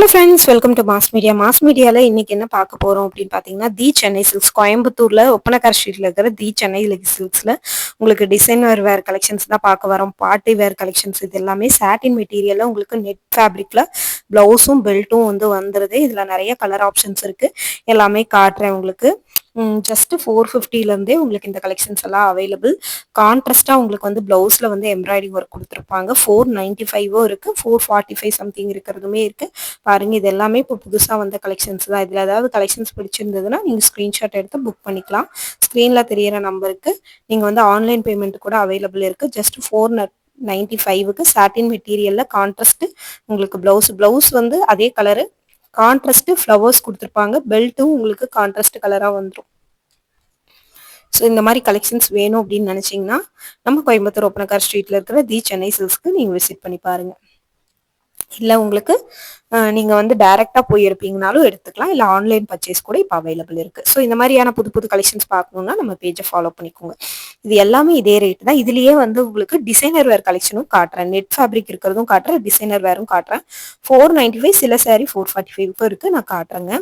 Hello friends welcome to Mass Media Mass மீடியாவில் இன்னைக்கு என்ன பார்க்க போகிறோம் அப்படின்னு பார்த்தீங்கன்னா தி சென்னை சில்க்ஸ் கோயம்புத்தூரில் ஒப்பனக்கார் ஸ்ட்ரீட்டில் இருக்கிற தி சென்னை சில்க்ஸில் உங்களுக்கு டிசைனர் வேர் கலெக்ஷன்ஸ் தான் பார்க்க வரோம். பார்ட்டி வேர் கலெக்ஷன்ஸ் இது எல்லாமே சாட்டின் மெட்டீரியலில் உங்களுக்கு நெட் ஃபேப்ரிக்கில் ப்ளவுஸும் பெல்ட்டும் வந்து வந்துடுது இதில் நிறைய கலர் ஆப்ஷன்ஸ் இருக்குது எல்லாமே காட்டுறேன் உங்களுக்கு. ஜஸ்ட் ஃபோர் ஃபிஃப்டிலேருந்தே உங்களுக்கு இந்த கலெக்ஷன்ஸ் எல்லாம் அவைலபிள் கான்ட்ராஸ்ட்டாக உங்களுக்கு வந்து ப்ளவுஸில் வந்து எம்ப்ராய்டிங் ஒர்க் கொடுத்துருப்பாங்க. ஃபோர் நைன்ட்டி ஃபைவும் இருக்குது ஃபோர் ஃபார்ட்டி ஃபைவ் சம்திங் இருக்கிறதுமே இருக்குது பாருங்கள் இது எல்லாமே இப்போ புதுசாக வந்த கலெக்ஷன்ஸ் தான். இதில் ஏதாவது கலெக்ஷன்ஸ் பிடிச்சிருந்ததுன்னா நீங்கள் ஸ்க்ரீன்ஷாட் எடுத்து புக் பண்ணிக்கலாம். ஸ்க்ரீனில் தெரியிற நம்பருக்கு நீங்கள் வந்து ஆன்லைன் பேமெண்ட் கூட அவைலபிள் இருக்குது ஜஸ்ட் ஃபோர் நைன்ட்டி ஃபைவுக்கு சாட்டின் மெட்டீரியலில் கான்ட்ராஸ்ட்டு உங்களுக்கு ப்ளவுஸ் ப்ளவுஸ் வந்து அதே கலரு கான்ட்ராஸ்ட் ஃப்ளவர்ஸ் கொடுத்துருப்பாங்க. பெல்ட்டும் உங்களுக்கு கான்ட்ராஸ்ட் கலராக வந்துடும் ஸோ இந்த மாதிரி கலெக்ஷன்ஸ் வேணும் அப்படின்னு நினச்சிங்கன்னா நம்ம கோயம்புத்தூர் ஒப்பனக்கார் ஸ்ட்ரீட்டில் இருக்கிற தி சென்னை சில்ஸ்க்கு நீங்கள் விசிட் பண்ணி பாருங்கள் இல்லை உங்களுக்கு நீங்கள் வந்து டைரெக்டாக போயிருப்பீங்கனாலும் எடுத்துக்கலாம். இல்லை ஆன்லைன் பர்ச்சேஸ் கூட இப்போ அவைலபிள் இருக்குது ஸோ இந்த மாதிரியான புது புது கலெக்ஷன்ஸ் பார்க்கணுன்னா நம்ம பேஜை ஃபாலோ பண்ணிக்கோங்க. இது எல்லாமே இதே ரேட் தான். இதுலேயே வந்து உங்களுக்கு டிசைனர் வேர் கலெக்ஷனும் காட்டுறேன். நெட் ஃபேப்ரிக் இருக்கிறதும் காட்டுறேன். டிசைனர் வேரும் காட்டுறேன். ஃபோர் நைன்டி ஃபைவ் சில சாரி ஃபோர் ஃபார்ட்டி ஃபைவ்க்கும் இருக்குது நான் காட்டுறேங்க.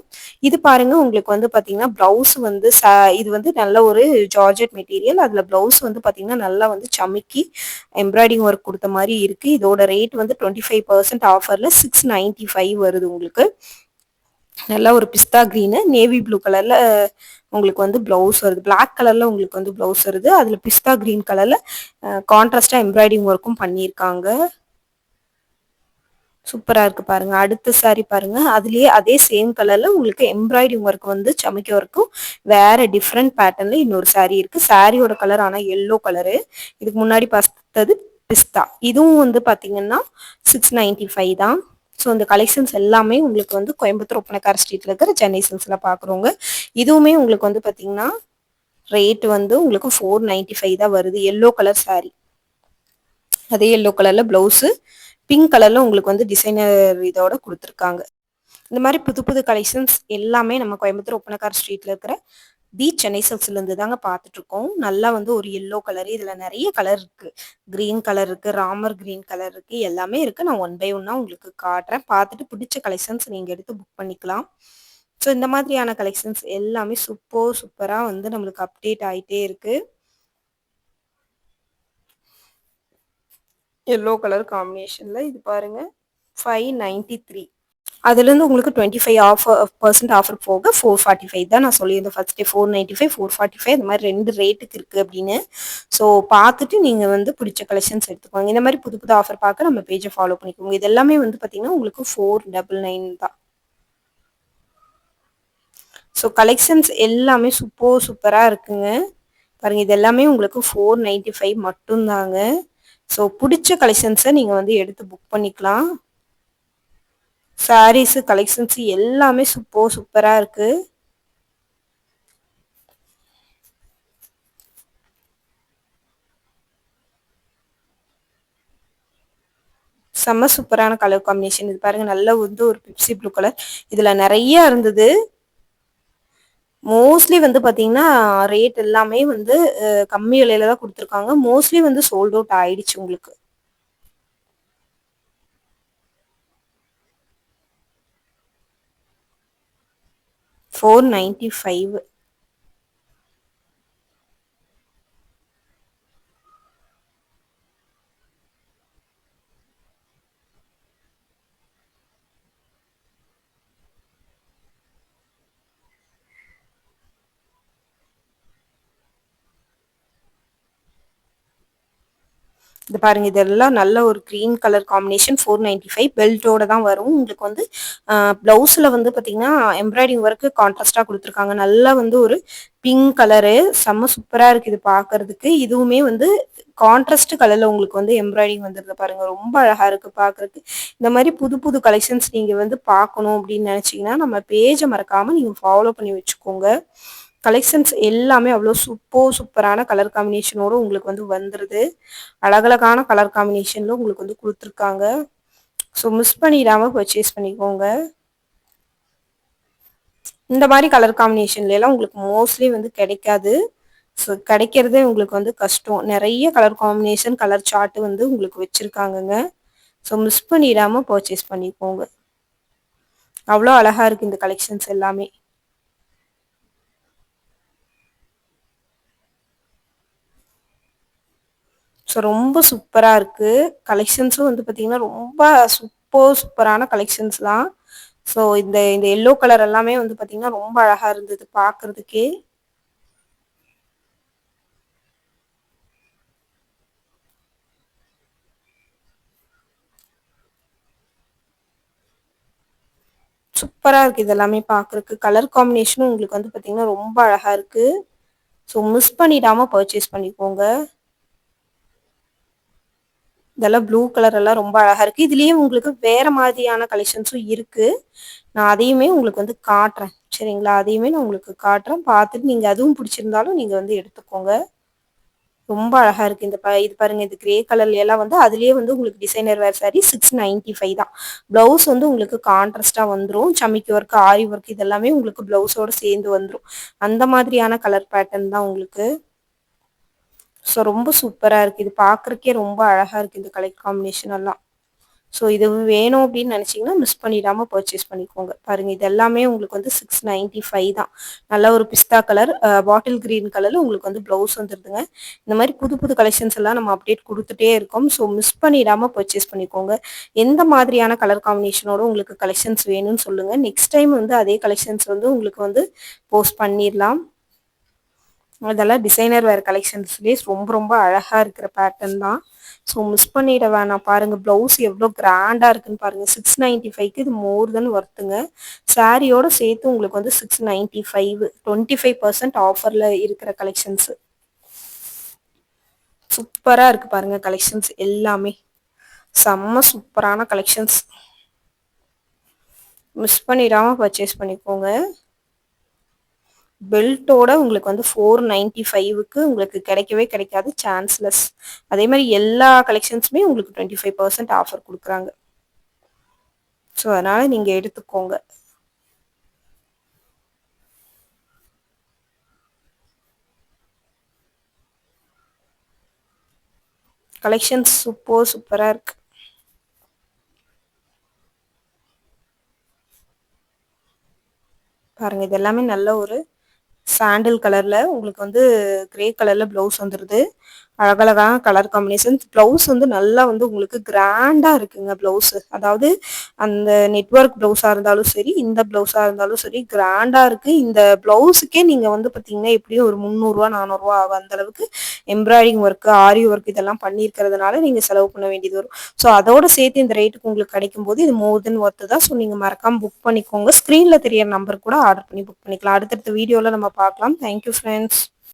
இது பாருங்கள் உங்களுக்கு வந்து பார்த்தீங்கன்னா ப்ளவுஸ் வந்து இது வந்து நல்ல ஒரு ஜார்ஜெட் மெட்டீரியல் அதில் ப்ளவுஸ் வந்து பார்த்தீங்கன்னா நல்லா வந்து சமிக்கி எம்ப்ராய்டிங் ஒர்க் கொடுத்த மாதிரி இருக்குது இதோட ரேட் வந்து டுவெண்ட்டி ஃபைவ் பர்சன்ட் ஆஃபரில் சிக்ஸ் நைன்ட்டி ஃபைவ் ஃபைவ் வருது உங்களுக்கு. நல்லா ஒரு பிஸ்தா க்ரீனு நேவி ப்ளூ கலரில் உங்களுக்கு வந்து ப்ளவுஸ் வருது. பிளாக் கலரில் உங்களுக்கு வந்து ப்ளவுஸ் வருது. அதில் பிஸ்தா க்ரீன் கலரில் கான்ட்ராஸ்டாக எம்ப்ராய்டிங் ஒர்க்கும் பண்ணியிருக்காங்க. சூப்பராக இருக்குது பாருங்கள் அடுத்த சாரி பாருங்க. அதுலேயே அதே சேம் கலரில் உங்களுக்கு எம்ப்ராய்டிங் ஒர்க் வந்து சமைக்க ஒர்க்கும் வேறு டிஃப்ரெண்ட் பேட்டர்னில் இன்னொரு சாரி இருக்குது சாரியோட கலர் ஆனால் எல்லோ கலரு இதுக்கு முன்னாடி பார்த்தது பிஸ்தா. இதுவும் வந்து பார்த்தீங்கன்னா சிக்ஸ் நைன்ட்டி ஃபைவ் தான். ஸோ இந்த கலெக்ஷன்ஸ் எல்லாமே உங்களுக்கு வந்து கோயம்புத்தூர் ஒப்பனக்கார ஸ்ட்ரீட்டில் இருக்கிற சென்னை சில்ஸில் பார்க்குறோங்க இதுவுமே உங்களுக்கு வந்து பார்த்தீங்கன்னா ரேட் வந்து உங்களுக்கு ஃபோர் நைன்டி ஃபைவ் தான் வருது. எல்லோ கலர் சாரீ அதே எல்லோ கலரில் ப்ளவுஸு பிங்க் கலரில் உங்களுக்கு வந்து டிசைனர் இதோட கொடுத்துருக்காங்க. இந்த மாதிரி புது புது கலெக்ஷன்ஸ் எல்லாமே நம்ம கோயம்புத்தூர் ஒப்பனக்கார் ஸ்ட்ரீட்டில் இருக்கிற தி சென்னை சில்க்ஸ்லேருந்து தாங்க பார்த்துட்ருக்கோம் நல்லா வந்து ஒரு எல்லோ கலர் இதில் நிறைய கலர் இருக்குது க்ரீன் கலர் இருக்குது ராமர் க்ரீன் கலர் இருக்குது எல்லாமே இருக்குது நான் ஒன் பை ஒன்னாக உங்களுக்கு காட்டுறேன். பார்த்துட்டு பிடிச்ச கலெக்ஷன்ஸ் நீங்கள் எடுத்து புக் பண்ணிக்கலாம். ஸோ இந்த மாதிரியான கலெக்ஷன்ஸ் எல்லாமே சூப்பர் சூப்பராக வந்து நம்மளுக்கு அப்டேட் ஆகிட்டே இருக்குது எல்லோ கலர் காம்பினேஷனில் இது பாருங்கள் ஃபைவ் நைன்டி த்ரீ அதுலேருந்து உங்களுக்கு twenty five offer percent offer போக ஃபோர் ஃபார்ட்டி ஃபைவ் தான் நான் சொல்லியிருந்தேன். First day four ninety five four forty five இந்த மாதிரி ரெண்டு ரேட்டுக்கு இருக்குது அப்படின்னு. ஸோ பார்த்துட்டு நீங்கள் வந்து பிடிச்ச கலெக்ஷன்ஸ் எடுத்துக்கோங்க. இந்த மாதிரி புது புது ஆஃபர் பார்க்க நம்ம பேஜை ஃபாலோ பண்ணிக்கோங்க. இது எல்லாமே வந்து பார்த்தீங்கன்னா உங்களுக்கு ஃபோர் டபுள் நைன் தான். ஸோ கலெக்ஷன்ஸ் எல்லாமே சூப்பர் சூப்பராக இருக்குங்க. பாருங்கள் இது எல்லாமே உங்களுக்கு ஃபோர் நைன்ட்டி ஃபைவ் மட்டும்தாங்க. ஸோ பிடிச்ச கலெக்ஷன்ஸை நீங்கள் வந்து எடுத்து புக் பண்ணிக்கலாம். சாரீஸு கலெக்ஷன்ஸ் எல்லாமே சூப்பர் சூப்பராக இருக்குது செம்ம சூப்பரான கலர் காம்பினேஷன் இது பாருங்க நல்ல வந்து ஒரு பிப்சி ப்ளூ கலர் இதில் நிறைய இருந்தது. மோஸ்ட்லி வந்து பார்த்தீங்கன்னா ரேட் எல்லாமே வந்து கம்மி விலையில தான் கொடுத்துருக்காங்க. மோஸ்ட்லி வந்து சோல்ட் அவுட் ஆயிடுச்சு உங்களுக்கு. ஃபோர் நைன்டி ஃபைவ் இது பாருங்க இதெல்லாம் நல்ல ஒரு green colour combination four ninety five பெல்ட்டோட தான் வரும். உங்களுக்கு வந்து ப்ளவுஸில் வந்து பார்த்தீங்கன்னா எம்ப்ராய்டிங் ஒர்க்கு கான்ட்ராஸ்டாக கொடுத்துருக்காங்க. நல்லா வந்து ஒரு பிங்க் கலரு செம்ம சூப்பராக இருக்குது இது பார்க்கறதுக்கு இதுவுமே வந்து கான்ட்ராஸ்ட் கலரில் உங்களுக்கு வந்து எம்ப்ராய்டிங் வந்துருது பாருங்க. ரொம்ப அழகாக இருக்குது பார்க்குறதுக்கு இந்த மாதிரி புது புது கலெக்ஷன்ஸ் நீங்கள் வந்து பார்க்கணும் அப்படின்னு நினச்சிங்கன்னா நம்ம பேஜை மறக்காமல் நீங்கள் ஃபாலோ பண்ணி வச்சுக்கோங்க. கலெக்ஷன்ஸ் எல்லாமே அவ்வளோ சூப்பர் சூப்பரான கலர் காம்பினேஷனோடு உங்களுக்கு வந்து வந்துடுது அழகழகான கலர் காம்பினேஷனில் உங்களுக்கு வந்து கொடுத்துருக்காங்க. ஸோ மிஸ் பண்ணிடாமல் பர்ச்சேஸ் பண்ணிக்கோங்க. இந்த மாதிரி கலர் காம்பினேஷன்லாம் உங்களுக்கு மோஸ்ட்லி வந்து கிடைக்காது. ஸோ கிடைக்கிறதே உங்களுக்கு வந்து கஷ்டம். நிறைய கலர் காம்பினேஷன் கலர் சார்ட்டு வந்து உங்களுக்கு வச்சுருக்காங்கங்க. ஸோ மிஸ் பண்ணிடாமல் பர்ச்சேஸ் பண்ணிக்கோங்க. அவ்வளோ அழகாக இருக்குது இந்த கலெக்ஷன்ஸ் எல்லாமே. ஸோ ரொம்ப சூப்பராக இருக்குது கலெக்ஷன்ஸும் வந்து பார்த்திங்கன்னா ரொம்ப சூப்பர் சூப்பரான கலெக்ஷன்ஸ் தான். ஸோ இந்த இந்த எல்லோ கலர் எல்லாமே வந்து பார்த்திங்கன்னா ரொம்ப அழகாக இருந்தது பாக்குறதுக்கே. சூப்பராக இருக்குது இதெல்லாமே பார்க்குறக்கு கலர் காம்பினேஷனும் உங்களுக்கு வந்து பார்த்திங்கன்னா ரொம்ப அழகாக இருக்குது ஸோ மிஸ் பண்ணிடாம பர்ச்சேஸ் பண்ணிக்கோங்க. இதெல்லாம் ப்ளூ கலர் எல்லாம் ரொம்ப அழகாக இருக்குது இதுலேயும் உங்களுக்கு வேறு மாதிரியான கலெக்ஷன்ஸும் இருக்குது நான் அதையுமே உங்களுக்கு வந்து காட்டுறேன். சரிங்களா? அதையுமே நான் உங்களுக்கு காட்டுறேன். பார்த்துட்டு நீங்கள் அதுவும் பிடிச்சிருந்தாலும் நீங்கள் வந்து எடுத்துக்கோங்க. ரொம்ப அழகாக இருக்குது இந்த ப இது பாருங்கள் இந்த கிரே கலர்ல எல்லாம் வந்து அதுலேயே வந்து உங்களுக்கு designer wear sari six ninety five தான். ப்ளவுஸ் வந்து உங்களுக்கு கான்ட்ராஸ்டா வந்துடும் சமிக்கி ஒர்க் ஆரி ஒர்க் இதெல்லாமே உங்களுக்கு ப்ளவுஸோடு சேர்ந்து வந்துடும் அந்த மாதிரியான கலர் பேட்டர்ன் தான் உங்களுக்கு ஸோ ரொம்ப சூப்பராக இருக்குது இது பார்க்குறக்கே ரொம்ப அழகாக இருக்குது இந்த கலர் காம்பினேஷன் எல்லாம். ஸோ இது வேணும் அப்படின்னு நினச்சிங்கன்னா மிஸ் பண்ணிடாம பர்ச்சேஸ் பண்ணிக்கோங்க. பாருங்கள் இது எல்லாமே உங்களுக்கு வந்து சிக்ஸ் நைன்டி ஃபைவ் தான். நல்ல ஒரு பிஸ்தா கலர் பாட்டில் கிரீன் கலரில் உங்களுக்கு வந்து ப்ளவுஸ் வந்துடுதுங்க இந்த மாதிரி புது புது கலெக்ஷன்ஸ் எல்லாம் நம்ம அப்டேட் கொடுத்துட்டே இருக்கோம். ஸோ மிஸ் பண்ணிடாம பர்ச்சேஸ் பண்ணிக்கோங்க. எந்த மாதிரியான கலர் காம்பினேஷனோட உங்களுக்கு கலெக்ஷன்ஸ் வேணும்னு சொல்லுங்கள் நெக்ஸ்ட் டைம் வந்து அதே கலெக்ஷன்ஸ் வந்து உங்களுக்கு வந்து போஸ்ட் பண்ணிடலாம். அதெல்லாம் டிசைனர் வேறு கலெக்ஷன்ஸ்லேயே ரொம்ப ரொம்ப அழகாக இருக்கிற பேட்டர்ன் தான். ஸோ மிஸ் பண்ணிட வேணாம். பாருங்கள் ப்ளவுஸ் எவ்வளோ கிராண்டாக இருக்குன்னு பாருங்கள் சிக்ஸ் நைன்ட்டி ஃபைவ்க்கு இது மோர் தென் ஒர்த்துங்க சாரியோடு சேர்த்து உங்களுக்கு வந்து six ninety five twenty five percent ஆஃபரில் இருக்கிற கலெக்ஷன்ஸ் சூப்பராக இருக்குது பாருங்கள் கலெக்ஷன்ஸ் எல்லாமே. செம்ம சூப்பரான கலெக்ஷன்ஸ் மிஸ் பண்ணிடாம பர்ச்சேஸ் பண்ணிக்கோங்க. பெல்ட்டோட உங்களுக்கு வந்து ஃபோர் நைன்டி ஃபைவுக்கு உங்களுக்கு கிடைக்கவே கிடைக்காது சான்ஸ்லெஸ் அதே மாதிரி எல்லா கலெக்ஷன்ஸுமே உங்களுக்கு டுவெண்ட்டி ஃபைவ் பர்சன்ட் ஆஃபர் கொடுக்குறாங்க. ஸோ அதனால நீங்க எடுத்துக்கோங்க. கலெக்ஷன்ஸ் சூப்பர் சூப்பராக இருக்கு. பாருங்க இது எல்லாமே நல்ல ஒரு சாண்டில் கலர்ல உங்களுக்கு வந்து கிரே கலர்ல ப்ளவுஸ் வந்துருது. அழகழகான கலர் காம்பினேஷன் ப்ளவுஸ் வந்து நல்லா வந்து உங்களுக்கு கிராண்டாக இருக்குங்க ப்ளவுஸு அதாவது அந்த நெட்ஒர்க் ப்ளவுஸாக இருந்தாலும் சரி இந்த ப்ளவுஸாக இருந்தாலும் சரி கிராண்டாக இருக்குது இந்த ப்ளவுஸுக்கே நீங்கள் வந்து பார்த்தீங்கன்னா எப்படியும் ஒரு முந்நூறுரூவா நானூறுரூவா ஆகும் அந்த அளவுக்கு எம்ப்ராய்டிங் ஒர்க்கு ஆரி ஒர்க் இதெல்லாம் பண்ணியிருக்கிறதுனால நீங்கள் செலவு பண்ண வேண்டியது வரும். ஸோ அதோட சேர்த்து இந்த ரேட்டுக்கு உங்களுக்கு கிடைக்கும் போது இது மோர் தென் ஒர்த்து தான். ஸோ நீங்கள் மறக்காமல் புக் பண்ணிக்கோங்க. ஸ்க்ரீனில் தெரியற நம்பர் கூட ஆர்டர் பண்ணி புக் பண்ணிக்கலாம். அடுத்தடுத்த வீடியோவில் நம்ம பார்க்கலாம். Thank you friends